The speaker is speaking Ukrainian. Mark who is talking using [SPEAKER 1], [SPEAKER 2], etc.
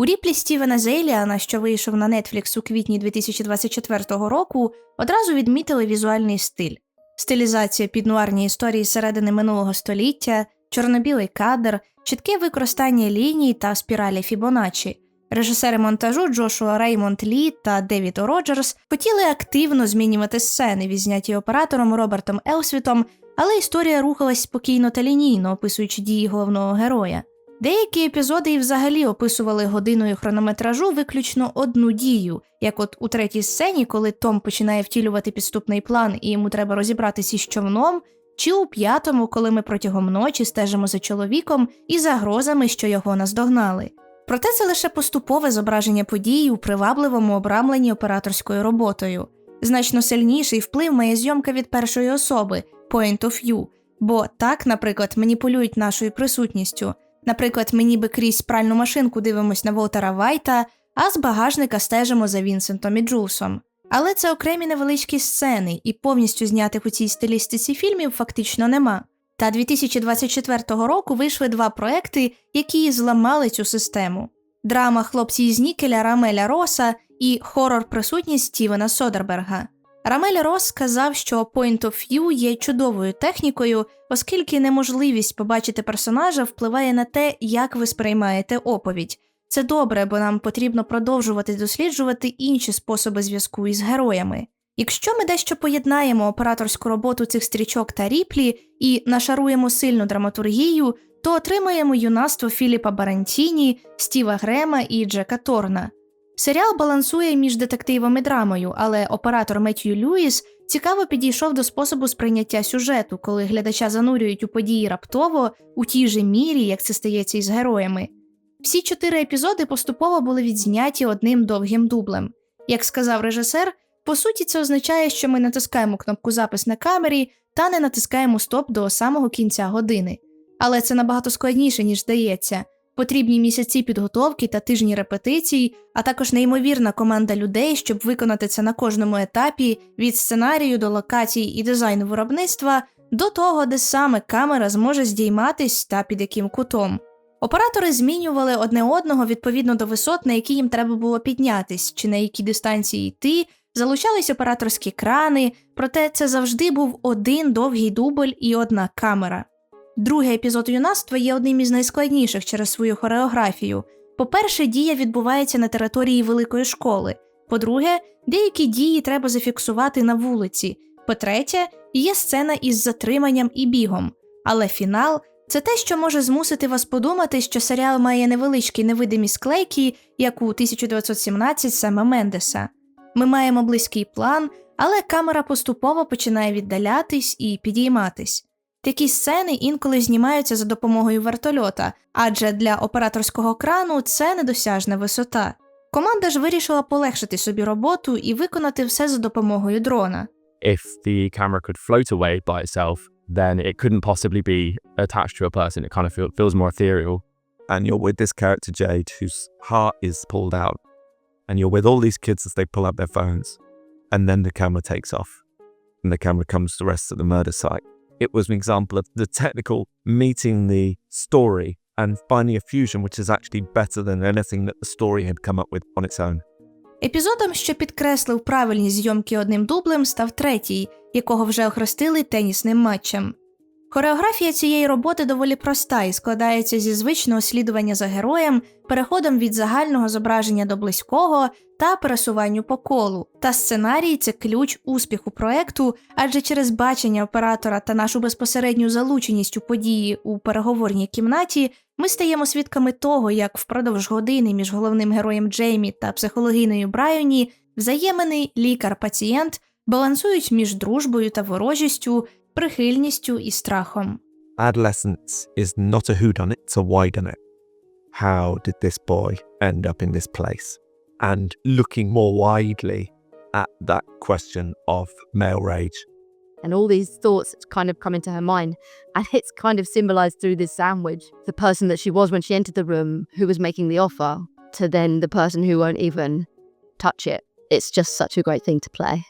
[SPEAKER 1] У ріплі Стівена Зейліана, що вийшов на Netflix у квітні 2024 року, одразу відмітили візуальний стиль. Стилізація під нуарні історії середини минулого століття, чорно-білий кадр, чітке використання ліній та спіралі Фібоначчі. Режисери монтажу Джошуа Реймонд Лі та Девід. Роджерс хотіли активно змінювати сцени, відзняті оператором Робертом Елсвітом, але історія рухалась спокійно та лінійно, описуючи дії головного героя. Деякі епізоди і взагалі описували годиною хронометражу виключно одну дію, як от у третій сцені, коли Том починає втілювати підступний план і йому треба розібратися із човном, чи у п'ятому, коли ми протягом ночі стежимо за чоловіком і загрозами, що його наздогнали. Проте це лише поступове зображення подій у привабливому обрамленні операторською роботою. Значно сильніший вплив має зйомка від першої особи point of view, бо так, наприклад, маніпулюють нашою присутністю. Наприклад, ми ніби крізь пральну машинку дивимось на Волтера Вайта, а з багажника стежимо за Вінсентом і Джулсом. Але це окремі невеличкі сцени, і повністю знятих у цій стилістиці фільмів фактично нема. Та 2024 року вийшли два проекти, які зламали цю систему: драма хлопці з Нікеля Рамеля Роса і хорор присутність Стівена Содерберга. Рамель Рос сказав, що Point of View є чудовою технікою, оскільки неможливість побачити персонажа впливає на те, як ви сприймаєте оповідь. Це добре, бо нам потрібно продовжувати досліджувати інші способи зв'язку із героями. Якщо ми дещо поєднаємо операторську роботу цих стрічок та ріплі і нашаруємо сильну драматургію, то отримаємо юнацтво Філіпа Барантіні, Стіва Грема і Джека Торна. Серіал балансує між детективом і драмою, але оператор Меттью Льюіс цікаво підійшов до способу сприйняття сюжету, коли глядача занурюють у події раптово у тій же мірі, як це стається із героями. Всі чотири епізоди поступово були відзняті одним довгим дублем. Як сказав режисер, по суті, це означає, що ми натискаємо кнопку запис на камері та не натискаємо стоп до самого кінця години. Але це набагато складніше, ніж здається. Потрібні місяці підготовки та тижні репетицій, а також неймовірна команда людей, щоб виконати це на кожному етапі від сценарію до локацій і дизайну виробництва до того, де саме камера зможе здійматись та під яким кутом. Оператори змінювали одне одного відповідно до висот, на які їм треба було піднятись, чи на які дистанції йти, залучались операторські крани, проте це завжди був один довгий дубль і одна камера. Другий епізод юнацтва є одним із найскладніших через свою хореографію. По-перше, дія відбувається на території великої школи. По-друге, деякі дії треба зафіксувати на вулиці. По-третє, є сцена із затриманням і бігом. Але фінал це те, що може змусити вас подумати, що серіал має невеличкі невидимі склейки, як у 1917 Сема Мендеса. Ми маємо близький план, але камера поступово починає віддалятись і підійматись. Такі сцени інколи знімаються за допомогою вертольота, адже для операторського крану це недосяжна висота. Команда ж вирішила полегшити собі роботу і виконати все за допомогою дрона.
[SPEAKER 2] If the camera could float away by itself, then it couldn't possibly be attached to a person. It kind of feels more ethereal.
[SPEAKER 3] and you're with this character Jade whose heart is pulled out, and you're with all these kids as they pull up their phones, and then the camera takes off, and the camera comes to rest of the murder site. It was an example of the technical meeting the story and finding a fusion which is actually better than anything that the story had come up with on its own.
[SPEAKER 1] Епізодом, що підкреслив правильність зйомки одним дублем, став третій, якого вже охрестили тенісним матчем. Хореографія цієї роботи доволі проста і складається зі звичного слідування за героєм, переходом від загального зображення до близького та пересуванню по колу. Та сценарій це ключ успіху проекту, адже через бачення оператора та нашу безпосередню залученість у події у переговорній кімнаті ми стаємо свідками того, як впродовж години між головним героєм Джеймі та психологинею Брайоні взаємини лікар-пацієнт балансують між дружбою та ворожістю, прихильністю і страхом.
[SPEAKER 3] Adolescence is not a whodunit, it's a whodunit. How did this boy end up in this place? And looking more widely at that question of male rage.
[SPEAKER 4] and all these thoughts kind of come into her mind. And it's kind of symbolized through this sandwich the person that she was when she entered the room, who was making the offer, to then the person who won't even touch it. It's just such a great thing to play.